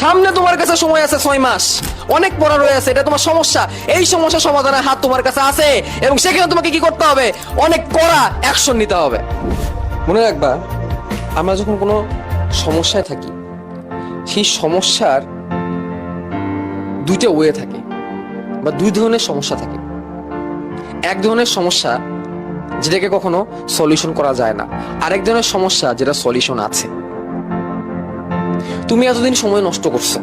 সামনে তোমার কাছে সময় আছে ছয় মাস। অনেক পড়া রয়ে আছে, এটা তোমার সমস্যা। এই সমস্যা সমাধানের হাত তোমার কাছে আছে এবং সেখানে তোমাকে কি করতে হবে? অনেক কড়া অ্যাকশন নিতে হবে। মনে রাখবা, আমরা যখন কোনো সমস্যায় থাকি, সেই সমস্যার দুইটা ওয়ে থাকে বা দুই ধরনের সমস্যা থাকে। এক ধরনের সমস্যা যেটাকে কখনো সলিউশন করা যায় না। আরেক ধরনের সমস্যা যেটা সলিউশন আছে। তুমি এতদিন সময় নষ্ট করছ।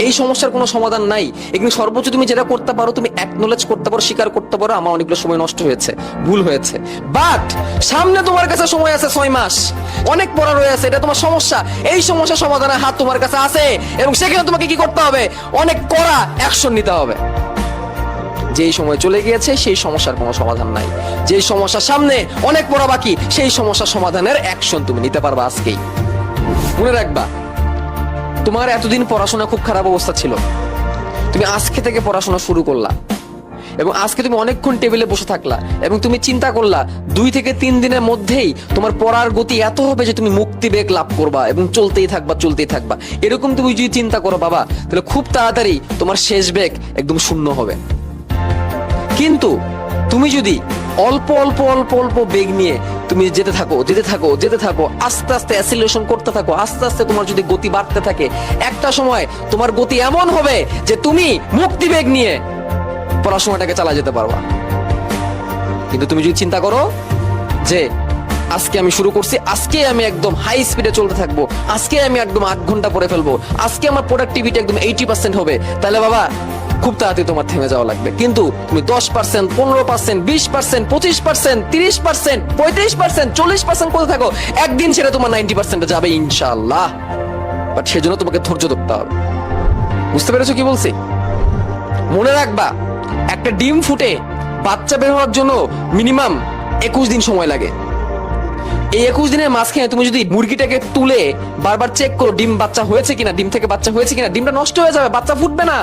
এই সমস্যার কোনো সমাধান নাই। এখানে সর্বোচ্চ তুমি যেটা করতে পারো, তুমি অ্যাকনোলেজ করতে পারো, স্বীকার করতে পারো, আমার অনেকগুলো সময় নষ্ট হয়েছে, ভুল হয়েছে। বাট সামনে তোমার কাছে সময় আছে ছয় মাস। অনেক পড়া রয়ে আছে, এটা তোমার সমস্যা। এই সমস্যা সমাধানের হাত তোমার কাছে আছে এবং সেখানে তোমাকে কি করতে হবে? অনেক কড়া অ্যাকশন নিতে হবে। যেই সময় চলে গিয়েছে, সেই সমস্যার কোনো সমাধান নাই। যেই সমস্যার সামনে অনেক পড়া বাকি, সেই সমস্যার সমাধানের অ্যাকশন তুমি নিতে পারবা আজকেই। মনে রাখবা, তোমার এতদিন পড়াশোনা খুব খারাপ অবস্থা ছিল। তুমি আজকে থেকে পড়াশোনা শুরু করলা এবং আজকে তুমি অনেকক্ষণ টেবিলে বসে থাকলা এবং তুমি চিন্তা করলা, দুই থেকে তিন দিনের মধ্যেই তোমার পড়ার গতি এত হবে যে তুমি মুক্তি বেগ লাভ করবা এবং চলতেই থাকবা চলতেই থাকবা। এরকম তুমি যদি চিন্তা করো বাবা, তাহলে খুব তাড়াতাড়ি তোমার শেষ বেগ একদম শূন্য হবে। কিন্তু তুমি যদি অল্প অল্প অল্প অল্প বেগ নিয়ে তুমি যেতে থাকো যেতে থাকো যেতে থাকো, আস্তে আস্তে অ্যাসিলেশন করতে থাকো, আস্তে আস্তে তোমার যদি গতি বাড়তে থাকে, একটা সময় তোমার গতি এমন হবে যে তুমি মুক্তি বেগ নিয়ে পড়াশোনাটাকে চালা যেতে পারবা। কিন্তু তুমি যদি চিন্তা করো যে আজকে আমি শুরু করছি, আজকে আমি একদম হাই স্পিডে চলতে থাকব, আজকে আমি একদম আট ঘণ্টা পরে ফেলব, আজকে আমার প্রোডাক্টিভিটি একদম এইটি পার্সেন্ট হবে, তাহলে বাবা খুব তাড়াতাড়ি তোমার থেমে যাওয়া লাগবে। কিন্তু তুমি দশ পার্সেন্ট, পনেরো পার্সেন্ট, বিশ পার্সেন্ট, পঁচিশ পার্সেন্ট, তিরিশ পার্সেন্ট, পঁয়ত্রিশ পার্সেন্ট, চল্লিশ পার্সেন্ট করে থাকো? একদিন সেটা তোমার নাইনটি পার্সেন্টে যাবে ইনশাল্লাহ বাট সেজন্য তোমাকে ধৈর্য ধরতে হবে। বুঝতে পেরেছ কি বলছি? মনে রাখবা, একটা ডিম ফুটে বাচ্চা বের হওয়ার জন্য মিনিমাম একুশ দিন সময় লাগে। এই একুশ দিনের মাঝখানে তুমি যদি মুরগিটাকে তুলে বারবার চেক করো, ডিম বাচ্চা হয়েছে কিনা, ডিম থেকে বাচ্চা হয়েছে কিনা, ডিমটা নষ্ট হয়ে যাবে, বাচ্চা ফুটবে না।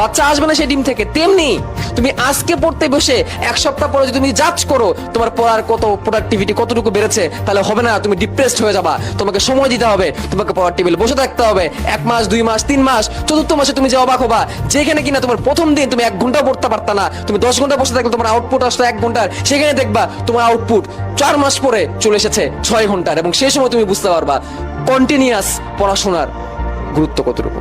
বাচ্চা আসবে না সেই ডিম থেকে। তেমনি তুমি আজকে পড়তে বসে এক সপ্তাহ পরে যদি তুমি জাজ করো, তোমার পড়ার কত প্রোডাক্টিভিটি কতটুকু বেড়েছে, তাহলে হবে না, তুমি ডিপ্রেসড হয়ে যাবা। তোমাকে সময় দিতে হবে, তোমাকে পড়ার টেবিলে বসে থাকতে হবে। এক মাস, দুই মাস, তিন মাস, চতুর্থ মাসে তুমি যে অবাক হবা, যেখানে কিনা তোমার প্রথম দিন তুমি এক ঘণ্টা পড়তে পারতা না। তুমি দশ ঘণ্টা বসে থাকলে তোমার আউটপুট আসতো এক ঘণ্টার। সেখানে দেখবা তোমার আউটপুট চার মাস পরে চলে এসেছে ছয় ঘণ্টার এবং সেই সময় তুমি বুঝতে পারবা কন্টিনিউয়াস পড়াশোনার গুরুত্ব কতটুকু।